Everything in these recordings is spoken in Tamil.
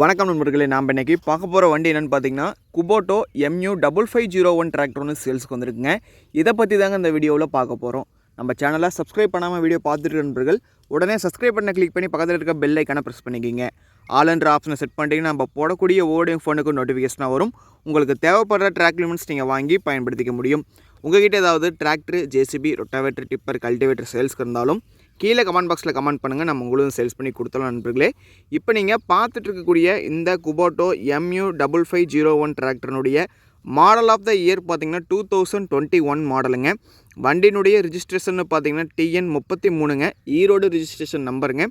வணக்கம் நண்பர்களே நாம் இன்னைக்கு பார்க்க போகிற வண்டி என்னென்னு பார்த்தீங்கன்னா Kubota MU double five zero one tractor ஒன்று சேல்ஸுக்கு வந்திருக்குங்க. இதை பற்றி தாங்க இந்த வீடியோவில் பார்க்க போகிறோம் நம்ம சேனலை சப்ஸ்கிரைப் பண்ணாமல் வீடியோ பார்த்துட்டு நண்பர்கள் உடனே சப்ஸ்கிரைப் பண்ண கிளிக் பண்ணி பக்கத்தில் இருக்க பெல் ஐக்கானை ப்ரெஸ் பண்ணிக்கிங்க. ஆலன்ற ஆப்ஷனை செட் பண்ணிட்டீங்கன்னா நம்ம போடக்கூடிய ஓடியும் ஃபோனுக்கு நோட்டிஃபிகேஷனாக வரும். உங்களுக்கு தேவைப்படுற ட்ராக் லிமிட்ஸ் நீங்கள் வாங்கி பயன்படுத்திக்க முடியும். உங்ககிட்ட ஏதாவது tractor JCB rotavator tipper cultivator சேல்ஸ்க்கு இருந்தாலும் கீழே கமெண்ட் பாக்ஸில் கமெண்ட் பண்ணுங்கள் நம்ம உங்களுக்கு சேல்ஸ் பண்ணி கொடுத்துலாம் நண்பர்களே. இப்போ நீங்கள் பார்த்துட்டு இருக்கக்கூடிய இந்த Kubota MU double five zero one டிராக்டர்னுடைய model of the year பார்த்தீங்கன்னா டூ தௌசண்ட் டுவெண்ட்டி ஒன் மாடலுங்க வண்டியினுடைய ரிஜிஸ்ட்ரேஷன் பார்த்தீங்கன்னா டிஎன் முப்பத்தி மூணுங்க. ஈரோடு ரிஜிஸ்ட்ரேஷன் நம்பருங்க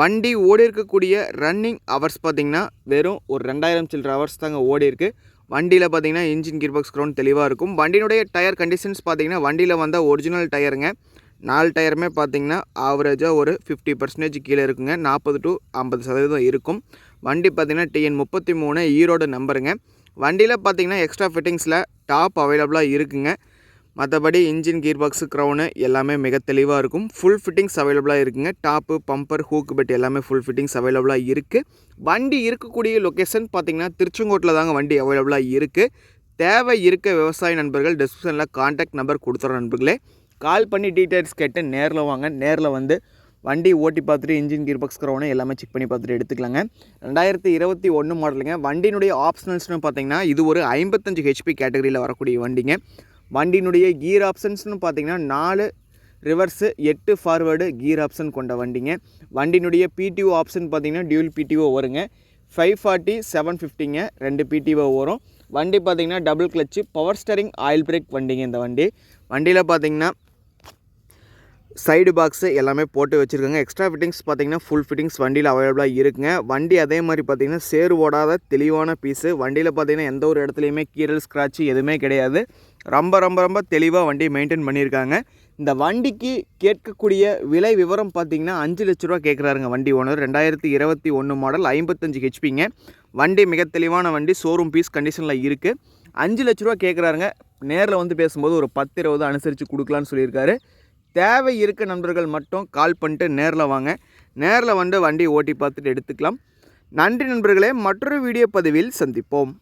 வண்டி ஓடி இருக்கக்கூடிய ரன்னிங் ஹவர்ஸ் பார்த்தீங்கன்னா வெறும் ஒரு ரெண்டாயிரம் சில்லற ஹவர்ஸ் தாங்க ஓடி இருக்குது வண்டியில் பார்த்தீங்கன்னா இன்ஜின் கியர்பாக்ஸ் க்ரௌண்ட் தெளிவாக இருக்கும். வண்டியினுடைய டயர் கண்டிஷன்ஸ் பார்த்தீங்கன்னா வண்டியில் வந்த ஒரிஜினல் டயருங்க நாலு டயருமே பார்த்தீங்கன்னா ஆவரேஜாக ஒரு ஃபிஃப்டி பர்சன்டேஜ் கீழே இருக்குங்க. நாற்பது டு ஐம்பது சதவீதம் இருக்கும். வண்டி பார்த்தீங்கன்னா டிஎன் முப்பத்தி மூணு ஈரோடு நம்பருங்க. வண்டியில் பார்த்தீங்கன்னா எக்ஸ்ட்ரா ஃபிட்டிங்ஸில் டாப் அவைலபிளாக இருக்குங்க. மற்றபடி இன்ஜின் கீர் பாக்ஸு க்ரௌனு எல்லாமே மிக தெளிவாக இருக்கும். ஃபுல் ஃபிட்டிங்ஸ் அவைலபிளாக இருக்குங்க. டாப்பு பம்பர் ஹூக்கு பெட் எல்லாமே ஃபுல் ஃபிட்டிங்ஸ் அவைலபிளாக இருக்குது வண்டி இருக்கக்கூடிய லொக்கேஷன் பார்த்தீங்கன்னா திருச்செங்கோட்டில் தாங்க வண்டி அவைலபிளாக இருக்குது தேவை இருக்க விவசாய நண்பர்கள் டிஸ்கிரிப்ஷனில் கான்டாக்ட் நம்பர் கொடுத்துறோம் நண்பர்களே. கால் பண்ணி டீட்டெயில்ஸ் கேட்டு நேரில் வாங்க. நேரில் வந்து வண்டி ஓட்டி பார்த்துட்டு இன்ஜின் கீர் பாக்ஸ் க்ரௌனு எல்லாமே செக் பண்ணி பார்த்துட்டு எடுத்துக்கலாங்க. ரெண்டாயிரத்தி இருபத்தி ஒன்று மாடலுங்க வண்டியினுடைய ஆப்ஷனல்ஸ்னு பார்த்தீங்கன்னா இது ஒரு ஐம்பத்தஞ்சு ஹெச்பி கேட்டகரியில் வரக்கூடிய வண்டிங்க. வண்டியினுடைய கீர் ஆப்ஷன்ஸ்னு பார்த்தீங்கன்னா நாலு ரிவர்ஸு எட்டு ஃபார்வேர்டு கீர் ஆப்ஷன் கொண்ட வண்டிங்க. வண்டியினுடைய பிடிஓ ஆப்ஷன் பார்த்தீங்கன்னா டியூல் பிடிஓ வருங்க. ஃபைவ் ஃபார்ட்டி செவன் ஃபிஃப்டிங்க ரெண்டு பிடிஓ வரும். வண்டி பார்த்தீங்கன்னா double clutch power steering oil brake வண்டிங்க இந்த வண்டி. வண்டியில் பார்த்தீங்கன்னா சைடு பாக்ஸு எல்லாமே போட்டு வச்சுருக்காங்க. எக்ஸ்ட்ரா ஃபிட்டிங்ஸ் பார்த்தீங்கன்னா ஃபுல் ஃபிட்டிங்ஸ் வண்டியில் அவைலபிளாக இருக்குங்க. வண்டி அதே மாதிரி பார்த்தீங்கன்னா சேர் ஓடாத தெளிவான பீஸு வண்டியில் பார்த்தீங்கன்னா எந்த ஒரு இடத்துலையுமே கீரல் ஸ்க்ராட்ச் எதுவுமே கிடையாது. ரொம்ப ரொம்ப ரொம்ப தெளிவாக வண்டியை மெயின்டைன் பண்ணியிருக்காங்க. இந்த வண்டிக்கு கேட்கக்கூடிய விலை விவரம் பார்த்தீங்கன்னா அஞ்சு லட்ச ரூபா கேட்குறாருங்க வண்டி ஓனர். ரெண்டாயிரத்தி இருபத்தி ஒன்று மாடல் ஐம்பத்தஞ்சு ஹெச்பிங்க வண்டி மிக தெளிவான வண்டி ஷோரூம் பீஸ் கண்டிஷனில் இருக்குது அஞ்சு லட்ச ரூபா கேட்குறாருங்க. நேரில் வந்து பேசும்போது ஒரு பத்து இருபது அனுசரித்து கொடுக்கலான்னு சொல்லியிருக்காரு. தேவை இருக்க நண்பர்கள் மட்டும் கால் பண்ணிட்டு நேரில் வாங்க. நேரில் வந்து வண்டி ஓட்டி பார்த்துட்டு எடுத்துக்கலாம். நன்றி நண்பர்களே மற்றொரு வீடியோ பதிவில் சந்திப்போம்.